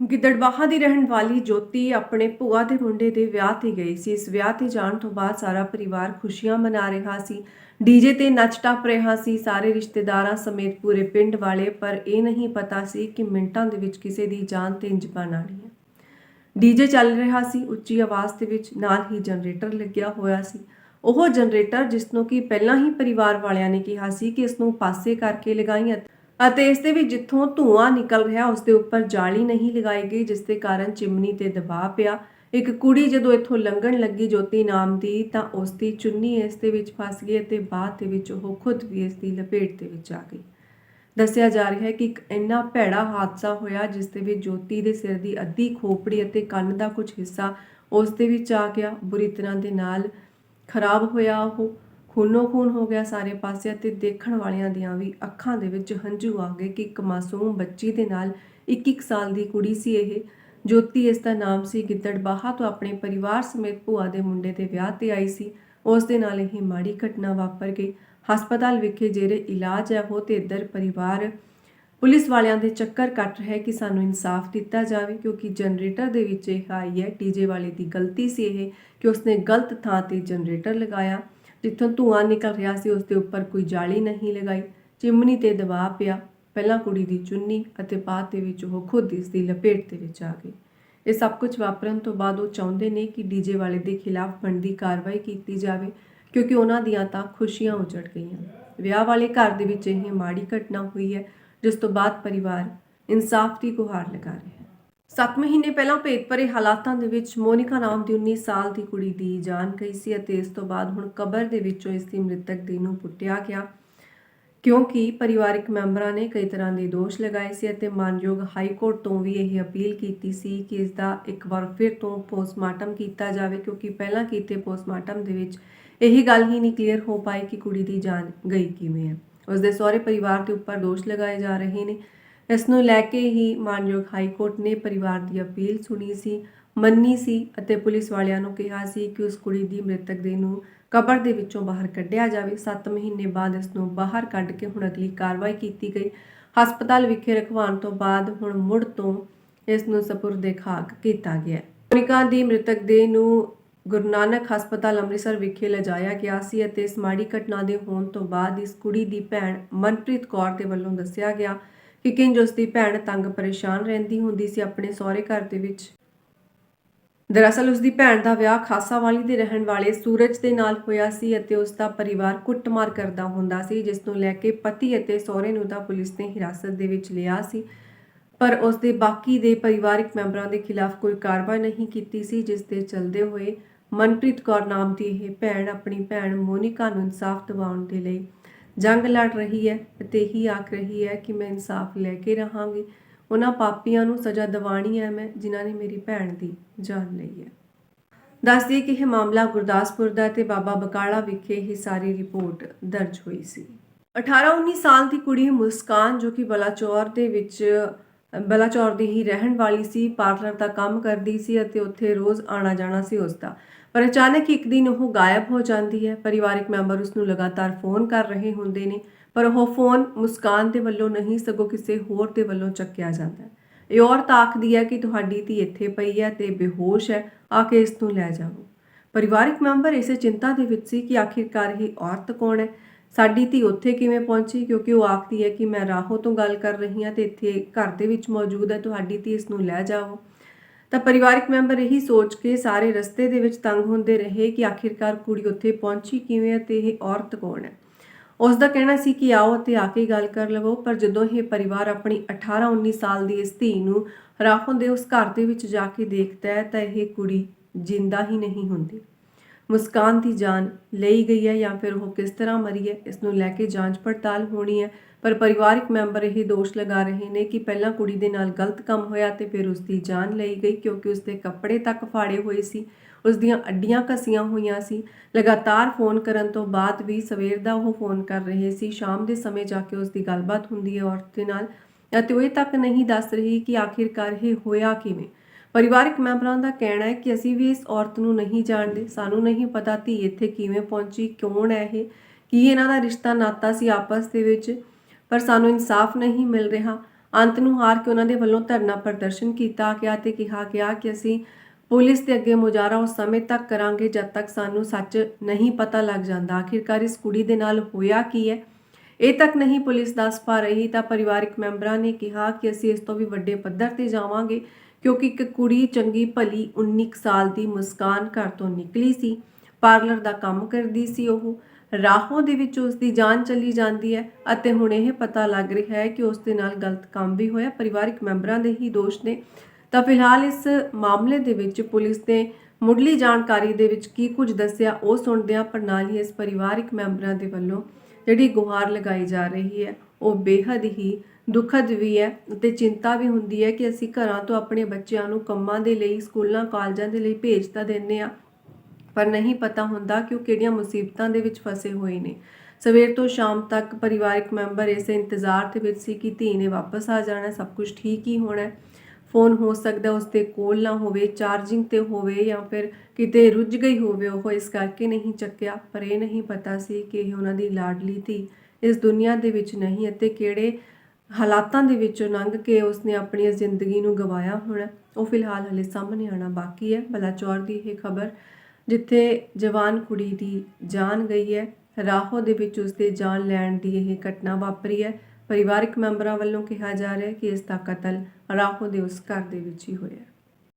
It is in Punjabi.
ਗਿੱਦੜਬਾਹਾ ਦੀ ਰਹਿਣ ਵਾਲੀ ਜੋਤੀ ਆਪਣੇ ਭੂਆ ਦੇ ਮੁੰਡੇ ਦੇ ਵਿਆਹ ਤੇ ਗਈ ਸੀ। ਇਸ ਵਿਆਹ ਤੇ ਜਾਣ ਤੋਂ ਬਾਅਦ ਸਾਰਾ ਪਰਿਵਾਰ ਖੁਸ਼ੀਆਂ ਮਨਾ ਰਿਹਾ ਸੀ। ਡੀਜੇ ਤੇ ਨੱਚ ਟੱਪ ਰਿਹਾ ਸੀ। ਸਾਰੇ ਰਿਸ਼ਤੇਦਾਰਾਂ ਸਮੇਤ ਪੂਰੇ ਪਿੰਡ ਵਾਲੇ, ਪਰ ਇਹ ਨਹੀਂ ਪਤਾ ਸੀ ਕਿ ਮਿੰਟਾਂ ਦੇ ਵਿੱਚ ਕਿਸੇ ਦੀ ਜਾਨ ਤੇ ਇੰਜ ਬਣ ਆਣੀ ਹੈ। ਡੀਜੇ ਚੱਲ ਰਿਹਾ ਸੀ। ਉੱਚੀ ਆਵਾਜ਼ ਦੇ ਵਿੱਚ ਨਾਲ ਹੀ ਜਨਰੇਟਰ ਲੱਗਿਆ ਹੋਇਆ ਸੀ। ਉਹ ਜਨਰੇਟਰ ਜਿਸ ਨੂੰ ਕਿ ਪਹਿਲਾਂ ਹੀ ਪਰਿਵਾਰ ਵਾਲਿਆਂ ਨੇ ਕਿਹਾ ਸੀ ਕਿ ਇਸ ਨੂੰ ਪਾਸੇ ਕਰਕੇ ਲਗਾਈ ਅਤੇ- ਇਸ ਦੇ ਵਿੱਚ ਜਿੱਥੋਂ ਧੂਆਂ ਨਿਕਲ ਰਿਹਾ, ਉਸ ਦੇ ਉੱਪਰ ਜਾਲੀ ਨਹੀਂ ਲਗਾਈ ਗਈ, ਜਿਸ ਦੇ ਕਾਰਨ ਚਿਮਨੀ ਤੇ ਦਬਾਅ ਪਿਆ। ਇੱਕ ਕੁੜੀ ਜਦੋਂ ਇੱਥੋਂ ਲੰਘਣ ਲੱਗੀ ਜੋਤੀ ਨਾਮ ਦੀ, ਤਾਂ ਉਸ ਦੀ ਚੁੰਨੀ ਇਸ ਦੇ ਵਿੱਚ ਫਸ ਗਈ ਅਤੇ ਬਾਅਦ ਦੇ ਵਿੱਚ ਉਹ ਖੁਦ ਵੀ ਇਸ ਦੀ ਲਪੇਟ ਦੇ ਵਿੱਚ ਆ ਗਈ। ਦੱਸਿਆ ਜਾ ਰਿਹਾ ਹੈ ਕਿ ਇੱਕ ਇੰਨਾ ਭੈੜਾ ਹਾਦਸਾ ਹੋਇਆ, ਜਿਸ ਦੇ ਵਿੱਚ ਜੋਤੀ ਦੇ ਸਿਰ ਦੀ ਅੱਧੀ ਖੋਪੜੀ ਅਤੇ ਕੰਨ ਦਾ ਕੁਝ ਹਿੱਸਾ ਉਸ ਦੇ ਵਿੱਚ ਆ ਗਿਆ। ਬੁਰੀ ਤਰ੍ਹਾਂ ਦੇ ਨਾਲ ਖਰਾਬ ਹੋਇਆ ਉਹ। ਖੂਨੋ ਖੂਨ ਹੋ ਗਿਆ ਸਾਰੇ ਪਾਸੇ ਅਤੇ ਦੇਖਣ ਵਾਲਿਆਂ ਦੀਆਂ ਵੀ ਅੱਖਾਂ ਦੇ ਵਿੱਚ ਹੰਝੂ ਆ ਗਏ ਕਿ ਇੱਕ ਮਾਸੂਮ ਬੱਚੀ ਦੇ ਨਾਲ 21 ਸਾਲ ਦੀ ਕੁੜੀ ਸੀ ਇਹ। ਜੋਤੀ ਇਸ ਦਾ ਨਾਮ ਸੀ ਗਿੱਦੜਬਾਹਾ ਤੋਂ ਆਪਣੇ ਪਰਿਵਾਰ ਸਮੇਤ ਭੂਆ ਦੇ ਮੁੰਡੇ ਦੇ ਵਿਆਹ ਤੇ ਆਈ ਸੀ। ਉਸ ਦੇ ਨਾਲ ਇਹ ਮਾੜੀ ਘਟਨਾ ਵਾਪਰ ਗਈ। ਹਸਪਤਾਲ ਵਿਖੇ ਜਿਹੜੇ ਇਲਾਜ ਹੈ, ਉਹ ਤੇ ਇੱਧਰ ਪਰਿਵਾਰ ਪੁਲਿਸ ਵਾਲਿਆਂ ਦੇ ਚੱਕਰ ਕੱਟ ਰਿਹਾ ਕਿ ਸਾਨੂੰ ਇਨਸਾਫ ਦਿੱਤਾ ਜਾਵੇ, ਕਿਉਂਕਿ ਜਨਰੇਟਰ ਦੇ ਵਿੱਚ ਇਹ ਆਈ ਹੈ ਡੀਜੇ ਵਾਲੇ ਦੀ ਗਲਤੀ ਸੀ ਇਹ ਕਿ ਉਸਨੇ ਗਲਤ ਥਾਂ ਤੇ ਜਨਰੇਟਰ ਲਗਾਇਆ। ਜਿੱਥੋਂ ਧੂਆਂ ਨਿਕਲ ਰਿਹਾ ਸੀ, ਉਸ ਦੇ ਉੱਪਰ ਕੋਈ ਜਾਲੀ ਨਹੀਂ ਲਗਾਈ। ਚਿਮਨੀ ਤੇ ਦਬਾਅ ਪਿਆ। ਪਹਿਲਾਂ ਕੁੜੀ ਦੀ ਚੁੰਨੀ ਅਤੇ ਬਾਅਦ ਦੇ ਵਿੱਚ ਉਹ ਖੁਦ ਇਸ ਦੀ ਲਪੇਟ ਦੇ ਵਿੱਚ ਆ ਗਈ। ਇਹ ਸਭ ਕੁਝ ਵਾਪਰਨ ਤੋਂ ਬਾਅਦ ਉਹ ਚਾਹੁੰਦੇ ਨੇ ਕਿ ਡੀਜੇ ਵਾਲੇ ਦੇ ਖਿਲਾਫ ਬਣਦੀ ਕਾਰਵਾਈ ਕੀਤੀ ਜਾਵੇ, ਕਿਉਂਕਿ ਉਹਨਾਂ ਦੀਆਂ ਤਾਂ ਖੁਸ਼ੀਆਂ ਉਜੜ ਗਈਆਂ। ਵਿਆਹ ਵਾਲੇ ਘਰ ਦੇ ਵਿੱਚ ਇਹ ਮਾੜੀ ਘਟਨਾ ਹੋਈ ਹੈ, ਜਿਸ ਤੋਂ ਬਾਅਦ ਪਰਿਵਾਰ ਇਨਸਾਫ ਦੀ ਗੁਹਾਰ ਲਗਾ ਰਿਹਾ ਹੈ। 7 ਮਹੀਨੇ ਪਹਿਲਾਂ ਭੇਦ ਭਰੇ ਹਾਲਾਤਾਂ ਦੇ ਵਿੱਚ ਮੋਨਿਕਾ ਨਾਮ ਦੀ 19 ਸਾਲ ਦੀ ਕੁੜੀ ਦੀ ਜਾਨ ਗਈ ਸੀ ਅਤੇ ਇਸ ਤੋਂ ਬਾਅਦ ਹੁਣ ਕਬਰ ਦੇ ਵਿੱਚੋਂ ਇਸ ਦੀ ਮ੍ਰਿਤਕ ਦੇਹ ਨੂੰ ਪੁੱਟਿਆ ਗਿਆ। ਕਿਉਂਕਿ ਪਰਿਵਾਰਕ ਮੈਂਬਰਾਂ ਨੇ ਕਈ ਤਰ੍ਹਾਂ ਦੇ ਦੋਸ਼ ਲਗਾਏ ਸੀ ਅਤੇ ਮਾਨਯੋਗ ਹਾਈ ਕੋਰਟ ਤੋਂ ਵੀ ਇਹ ਅਪੀਲ ਕੀਤੀ ਸੀ ਕਿ ਇਸ ਦਾ ਇੱਕ ਵਾਰ ਫਿਰ ਤੋਂ ਪੋਸਟਮਾਰਟਮ ਕੀਤਾ ਜਾਵੇ, ਕਿਉਂਕਿ ਪਹਿਲਾਂ ਕੀਤੇ ਪੋਸਟਮਾਰਟਮ ਦੇ ਵਿੱਚ ਇਹੀ ਗੱਲ ਹੀ ਨਹੀਂ ਕਲੀਅਰ ਹੋ ਪਾਈ ਕਿ ਕੁੜੀ ਦੀ ਜਾਨ ਗਈ ਕਿਵੇਂ ਹੈ। ਉਸ ਦੇ ਸਹੁਰੇ ਪਰਿਵਾਰ ਦੇ ਉੱਪਰ ਦੋਸ਼ ਲਗਾਏ ਜਾ ਰਹੇ ਨੇ। ਇਸ ਨੂੰ ਲੈ ਕੇ ਹੀ ਮਾਨਯੋਗ ਹਾਈ ਕੋਰਟ ਨੇ ਪਰਿਵਾਰ ਦੀ ਅਪੀਲ ਸੁਣੀ ਸੀ, ਮੰਨੀ ਸੀ ਅਤੇ ਪੁਲਿਸ ਵਾਲਿਆਂ ਨੂੰ ਕਿਹਾ ਸੀ ਕਿ ਉਸ ਕੁੜੀ ਦੀ ਮ੍ਰਿਤਕ ਦੇਹ ਨੂੰ ਕਬਰ ਦੇ ਵਿੱਚੋਂ ਬਾਹਰ ਕੱਢਿਆ ਜਾਵੇ। 7 ਮਹੀਨੇ ਬਾਅਦ ਇਸ ਨੂੰ ਬਾਹਰ ਕੱਢ ਕੇ ਹੁਣ ਅਗਲੀ ਕਾਰਵਾਈ ਕੀਤੀ ਗਈ। ਹਸਪਤਾਲ ਵਿਖੇ ਰਖਵਾਉਣ ਤੋਂ ਬਾਅਦ ਹੁਣ ਮੁੜ ਤੋਂ ਇਸ ਨੂੰ ਸਪੁਰਦੇ ਖਾਕ ਕੀਤਾ ਗਿਆ। ਮੋਨਿਕਾ ਦੀ ਮ੍ਰਿਤਕ ਦੇਹ ਨੂੰ ਗੁਰੂ ਨਾਨਕ ਹਸਪਤਾਲ ਅੰਮ੍ਰਿਤਸਰ ਵਿਖੇ ਲਿਜਾਇਆ ਗਿਆ ਸੀ ਅਤੇ ਇਸ ਮਾੜੀ ਘਟਨਾ ਦੇ ਹੋਣ ਤੋਂ ਬਾਅਦ ਇਸ ਕੁੜੀ ਦੀ ਭੈਣ ਮਨਪ੍ਰੀਤ ਕੌਰ ਦੇ ਵੱਲੋਂ ਦੱਸਿਆ ਗਿਆ ਕਿ ਕਿੰਜ ਉਸ ਦੀ ਭੈਣ ਤੰਗ ਪਰੇਸ਼ਾਨ ਰਹਿੰਦੀ ਹੁੰਦੀ ਸੀ ਆਪਣੇ ਸਹੁਰੇ ਘਰ ਦੇ ਵਿੱਚ? ਦਰਅਸਲ ਉਸ ਦੀ ਭੈਣ ਦਾ ਵਿਆਹ ਖਾਸਾਵਾਲੀ ਦੇ ਰਹਿਣ ਵਾਲੇ ਸੂਰਜ ਦੇ ਨਾਲ ਹੋਇਆ ਸੀ ਅਤੇ ਉਸ ਦਾ ਪਰਿਵਾਰ ਕੁੱਟਮਾਰ ਕਰਦਾ ਹੁੰਦਾ ਸੀ, ਜਿਸ ਨੂੰ ਲੈ ਕੇ ਪਤੀ ਅਤੇ ਸਹੁਰੇ ਨੂੰ ਤਾਂ ਪੁਲਿਸ ਨੇ ਹਿਰਾਸਤ ਦੇ ਵਿੱਚ ਲਿਆ ਸੀ। ਪਰ ਉਸ ਦੇ ਬਾਕੀ ਦੇ ਪਰਿਵਾਰਿਕ ਮੈਂਬਰਾਂ ਦੇ ਖਿਲਾਫ ਕੋਈ ਕਾਰਵਾਈ ਨਹੀਂ ਕੀਤੀ ਸੀ, ਜਿਸ ਦੇ ਚਲਦੇ ਹੋਏ ਮਨਪ੍ਰੀਤ ਕੌਰ ਨਾਮ ਦੀ ਇਹ ਭੈਣ ਆਪਣੀ ਭੈਣ ਮੋਨਿਕਾ ਨੂੰ ਇਨਸਾਫ ਦਿਵਾਉਣ ਦੇ ਲਈ ਜੰਗ ਲੜ ਰਹੀ ਹੈ ਅਤੇ ਇਹੀ ਆਖ ਰਹੀ ਹੈ ਕਿ ਮੈਂ ਇਨਸਾਫ ਲੈ ਕੇ ਰਹਾਂਗੀ। ਉਹਨਾਂ ਪਾਪੀਆਂ ਨੂੰ ਸਜ਼ਾ ਦਿਵਾਣੀ ਹੈ ਮੈਂ, ਜਿਨ੍ਹਾਂ ਨੇ ਮੇਰੀ ਭੈਣ ਦੀ ਜਾਨ ਲਈ ਹੈ। ਦੱਸਦੀ ਕਿ ਇਹ ਮਾਮਲਾ ਗੁਰਦਾਸਪੁਰ ਦਾ ਤੇ ਬਾਬਾ ਬਕਾਲਾ ਵਿਖੇ ਹੀ ਸਾਰੀ ਰਿਪੋਰਟ ਦਰਜ ਹੋਈ ਸੀ। 18-19 ਸਾਲ ਦੀ ਕੁੜੀ ਮੁਸਕਾਨ, ਜੋ ਕਿ ਬਲਾਚੌਰ ਦੇ ਵਿੱਚ, ਬਲਾਚੌਰ ਦੀ ਹੀ ਰਹਿਣ ਵਾਲੀ ਸੀ, ਪਾਰਲਰ ਦਾ ਕੰਮ ਕਰਦੀ ਸੀ ਅਤੇ ਉੱਥੇ ਰੋਜ਼ ਆਣਾ ਜਾਣਾ ਸੀ ਉਸ ਦਾ ਪਰ ਅਚਾਨਕ ਇੱਕ ਦਿਨ ਉਹ ਗਾਇਬ ਹੋ ਜਾਂਦੀ ਹੈ। ਪਰਿਵਾਰਕ ਮੈਂਬਰ ਉਸ ਨੂੰ ਲਗਾਤਾਰ ਫੋਨ ਕਰ ਰਹੇ ਹੁੰਦੇ ਨੇ, ਪਰ ਉਹ ਫੋਨ ਮੁਸਕਾਨ ਦੇ ਵੱਲੋਂ ਨਹੀਂ, ਸਗੋਂ ਕਿਸੇ ਹੋਰ ਦੇ ਵੱਲੋਂ ਚੱਕਿਆ ਜਾਂਦਾ ਹੈ। ਇਹ ਔਰਤ ਆਖਦੀ ਹੈ ਕਿ ਤੁਹਾਡੀ ਧੀ ਇੱਥੇ ਪਈ ਹੈ ਤੇ ਬੇਹੋਸ਼ ਹੈ, ਆ ਕੇ ਇਸ ਨੂੰ ਲੈ ਜਾਓ ਪਰਿਵਾਰਕ ਮੈਂਬਰ ਇਸੇ ਚਿੰਤਾ ਦੇ ਵਿੱਚ ਸੀ ਕਿ ਆਖਿਰਕਾਰ ਇਹ ਔਰਤ ਕੌਣ ਹੈ? ਸਾਡੀ ਧੀ ਉੱਥੇ ਕਿਵੇਂ ਪਹੁੰਚੀ? ਕਿਉਂਕਿ ਉਹ ਆਖਦੀ ਹੈ ਕਿ ਮੈਂ ਰਾਹੋਂ ਤੋਂ ਗੱਲ ਕਰ ਰਹੀ ਹਾਂ ਤੇ ਇੱਥੇ ਘਰ ਦੇ ਵਿੱਚ ਮੌਜੂਦ ਹੈ, ਤੁਹਾਡੀ ਧੀ ਇਸ ਨੂੰ ਲੈ ਜਾਓ ਤਾਂ ਪਰਿਵਾਰਕ ਮੈਂਬਰ ਇਹੀ ਸੋਚ ਕੇ ਸਾਰੇ ਰਸਤੇ ਦੇ ਵਿੱਚ ਤੰਗ ਹੁੰਦੇ ਰਹੇ ਕਿ ਆਖਿਰਕਾਰ ਕੁੜੀ ਉੱਥੇ ਪਹੁੰਚੀ ਕਿਵੇਂ ਹੈ ਤੇ ਇਹ ਔਰਤ ਕੌਣ ਹੈ। ਉਸ ਦਾ ਕਹਿਣਾ ਸੀ ਕਿ ਆਓ ਅਤੇ ਆ ਕੇ ਗੱਲ ਕਰ ਲਵੋ, ਪਰ ਜਦੋਂ ਇਹ ਪਰਿਵਾਰ ਆਪਣੀ 18-19 ਸਾਲ ਦੀ ਇਸ ਧੀ ਨੂੰ ਰਾਹੋਂ ਦੇ ਉਸ ਘਰ ਦੇ ਵਿੱਚ ਜਾ ਕੇ ਦੇਖਦਾ ਹੈ, ਤਾਂ ਇਹ ਕੁੜੀ ਜਿੰਦਾ ਹੀ ਨਹੀਂ ਹੁੰਦੀ। ਮੁਸਕਾਨ ਦੀ ਜਾਨ ਲਈ ਗਈ ਹੈ ਜਾਂ ਫਿਰ ਉਹ ਕਿਸ ਤਰ੍ਹਾਂ ਮਰੀ ਹੈ, ਇਸ ਨੂੰ ਲੈ ਕੇ ਜਾਂਚ ਪੜਤਾਲ ਹੋਣੀ ਹੈ। ਪਰ ਪਰਿਵਾਰਕ ਮੈਂਬਰ ਇਹ ਦੋਸ਼ ਲਗਾ ਰਹੇ ਨੇ ਕਿ ਪਹਿਲਾਂ ਕੁੜੀ ਦੇ ਨਾਲ ਗਲਤ ਕੰਮ ਹੋਇਆ ਤੇ ਫਿਰ ਉਸ ਦੀ ਜਾਨ ਲਈ ਗਈ ਕਿਉਂਕਿ ਉਸ ਦੇ ਕੱਪੜੇ ਤੱਕ ਫਾੜੇ ਹੋਏ ਸੀ ਉਸ ਦੀਆਂ ਅੱਡੀਆਂ ਘਸੀਆਂ ਹੋਈਆਂ ਸੀ। ਲਗਾਤਾਰ ਫੋਨ ਕਰਨ ਤੋਂ ਬਾਅਦ ਵੀ ਸਵੇਰ ਦਾ ਉਹ ਫੋਨ ਕਰ ਰਹੇ ਸੀ। ਸ਼ਾਮ ਦੇ ਸਮੇਂ ਜਾ ਕੇ ਉਸ ਦੀ ਗੱਲਬਾਤ ਹੁੰਦੀ ਹੈ ਔਰਤ ਦੇ ਨਾਲ ਅਤੇ ਉਹ ਇਹ ਤੱਕ ਨਹੀਂ ਦੱਸ ਰਹੀ ਕਿ ਆਖਿਰਕਾਰ ਇਹ ਹੋਇਆ ਕਿਵੇਂ। ਪਰਿਵਾਰਕ ਮੈਂਬਰਾਂ ਦਾ ਕਹਿਣਾ ਹੈ ਕਿ ਅਸੀਂ ਵੀ ਇਸ ਔਰਤ ਨੂੰ ਨਹੀਂ ਜਾਣਦੇ। ਸਾਨੂੰ ਨਹੀਂ ਪਤਾ ਧੀ ਇੱਥੇ ਕਿਵੇਂ ਪਹੁੰਚੀ, ਕੌਣ ਹੈ ਇਹ, ਕੀ ਇਹਨਾਂ ਦਾ ਰਿਸ਼ਤਾ ਨਾਤਾ ਸੀ ਆਪਸ ਦੇ ਵਿੱਚ। ਪਰ ਸਾਨੂੰ ਇਨਸਾਫ ਨਹੀਂ ਮਿਲ ਰਿਹਾ। ਅੰਤ ਨੂੰ ਹਾਰ ਕੇ ਉਹਨਾਂ ਦੇ ਵੱਲੋਂ ਧਰਨਾ ਪ੍ਰਦਰਸ਼ਨ ਕੀਤਾ ਗਿਆ ਤੇ ਕਿਹਾ ਗਿਆ ਕਿ ਅਸੀਂ ਪੁਲਿਸ ਦੇ ਅੱਗੇ ਮੁਜ਼ਾਹਰਾ ਉਸ ਸਮੇਂ ਤੱਕ ਕਰਾਂਗੇ ਜਦ ਤੱਕ ਸਾਨੂੰ ਸੱਚ ਨਹੀਂ ਪਤਾ ਲੱਗ ਜਾਂਦਾ। ਆਖਿਰਕਾਰ ਇਸ ਕੁੜੀ ਦੇ ਨਾਲ ਹੋਇਆ ਕੀ ਹੈ? ਇਹ ਤੱਕ ਨਹੀਂ ਪੁਲਿਸ ਦੱਸ ਪਾ ਰਹੀ, ਤਾਂ ਪਰਿਵਾਰਕ ਮੈਂਬਰਾਂ ਨੇ ਕਿਹਾ ਕਿ ਅਸੀਂ ਇਸ ਤੋਂ ਵੀ ਵੱਡੇ ਪੱਧਰ ਤੇ ਜਾਵਾਂਗੇ, ਕਿਉਂਕਿ ਇੱਕ ਕੁੜੀ ਚੰਗੀ ਭਲੀ 19 ਕੁ ਸਾਲ ਦੀ ਮੁਸਕਾਨ ਘਰ ਤੋਂ ਨਿਕਲੀ ਸੀ। ਪਾਰਲਰ ਦਾ ਕੰਮ ਕਰਦੀ ਸੀ ਉਹ। ਰਾਹੋਂ ਦੇ ਵਿੱਚ ਉਸ ਦੀ ਜਾਨ ਚਲੀ ਜਾਂਦੀ ਹੈ ਅਤੇ ਹੁਣ ਇਹ ਪਤਾ ਲੱਗ ਰਿਹਾ ਹੈ ਕਿ ਉਸ ਦੇ ਨਾਲ ਗਲਤ ਕੰਮ ਵੀ ਹੋਇਆ। ਪਰਿਵਾਰਿਕ ਮੈਂਬਰਾਂ ਦੇ ਹੀ ਦੋਸ਼ ਨੇ। ਤਾਂ ਫਿਲਹਾਲ ਇਸ ਮਾਮਲੇ ਦੇ ਵਿੱਚ ਪੁਲਿਸ ਨੇ ਮੁੱਢਲੀ ਜਾਣਕਾਰੀ ਦੇ ਵਿੱਚ ਕੀ ਕੁਝ ਦੱਸਿਆ ਉਹ ਸੁਣਦੇ ਹਾਂ ਪਰ ਨਾਲ ਹੀ ਇਸ ਪਰਿਵਾਰਕ ਮੈਂਬਰਾਂ ਦੇ ਵੱਲੋਂ ਜਿਹੜੀ ਗੁਹਾਰ ਲਗਾਈ ਜਾ ਰਹੀ ਹੈ, ਉਹ ਬੇहद ਹੀ ਦੁਖਦ ਵੀ ਹੈ ਤੇ ਚਿੰਤਾ ਵੀ ਹੁੰਦੀ ਹੈ ਕਿ ਅਸੀਂ ਘਰਾਂ ਤੋਂ ਆਪਣੇ ਬੱਚਿਆਂ ਨੂੰ ਕੰਮਾਂ ਦੇ ਲਈ, ਸਕੂਲਾਂ, ਕਾਲਜਾਂ ਦੇ ਲਈ ਭੇਜ ਤਾਂ ਦਿੰਦੇ ਆ ਪਰ ਨਹੀਂ ਪਤਾ ਹੁੰਦਾ ਕਿ ਉਹ ਕਿਹੜੀਆਂ ਮੁਸੀਬਤਾਂ ਦੇ ਵਿੱਚ ਫਸੇ ਹੋਏ ਨੇ। ਸਵੇਰ ਤੋਂ ਸ਼ਾਮ ਤੱਕ ਪਰਿਵਾਰਕ ਮੈਂਬਰ ਇਸੇ ਇੰਤਜ਼ਾਰ ਦੇ ਵਿੱਚ ਸੀ ਕਿ ਧੀ ਨੇ ਵਾਪਸ ਆ ਜਾਣਾ, ਸਭ ਕੁਝ ਠੀਕ ਹੀ ਹੋਣਾ। ਫੋਨ ਹੋ ਸਕਦਾ ਉਸ ਦੇ ਕੋਲ ਨਾ ਹੋਵੇ, ਚਾਰਜਿੰਗ ਤੇ ਹੋਵੇ ਜਾਂ ਫਿਰ ਕਿਤੇ ਰੁੱਝ ਗਈ ਹੋਵੇ, ਉਹ ਇਸ ਕਰਕੇ ਨਹੀਂ ਚੱਕਿਆ। ਪਰ ਇਹ ਨਹੀਂ ਪਤਾ ਸੀ ਕਿ ਇਹ ਉਹਨਾਂ ਦੀ ਲਾਡਲੀ ਧੀ ਇਸ ਦੁਨੀਆ ਦੇ ਵਿੱਚ ਨਹੀਂ ਅਤੇ ਕਿਹੜੇ ਹਾਲਾਤਾਂ ਦੇ ਵਿੱਚੋਂ ਲੰਘ ਕੇ ਉਸਨੇ ਆਪਣੀ ਜ਼ਿੰਦਗੀ ਨੂੰ ਗਵਾਇਆ ਹੋਣਾ। ਉਹ ਫਿਲਹਾਲ ਹਲੇ ਸਾਹਮਣੇ ਆਣਾ ਬਾਕੀ ਹੈ। ਬਲਾਚੌਰ ਦੀ ਇਹ ਖਬਰ ਜਿੱਥੇ ਜਵਾਨ ਕੁੜੀ ਦੀ ਜਾਨ ਗਈ ਹੈ, ਰਾਹੋਂ ਦੇ ਵਿੱਚ ਉਸਦੇ ਜਾਨ ਲੈਣ ਦੀ ਇਹ ਘਟਨਾ ਵਾਪਰੀ ਹੈ। ਪਰਿਵਾਰਕ ਮੈਂਬਰਾਂ ਵੱਲੋਂ ਕਿਹਾ ਜਾ ਰਿਹਾ ਹੈ ਕਿ ਇਸ ਦਾ ਕਤਲ ਰਾਹੋਂ ਦੇ ਉਸ ਘਰ ਦੇ ਵਿੱਚ ਹੀ ਹੋਇਆ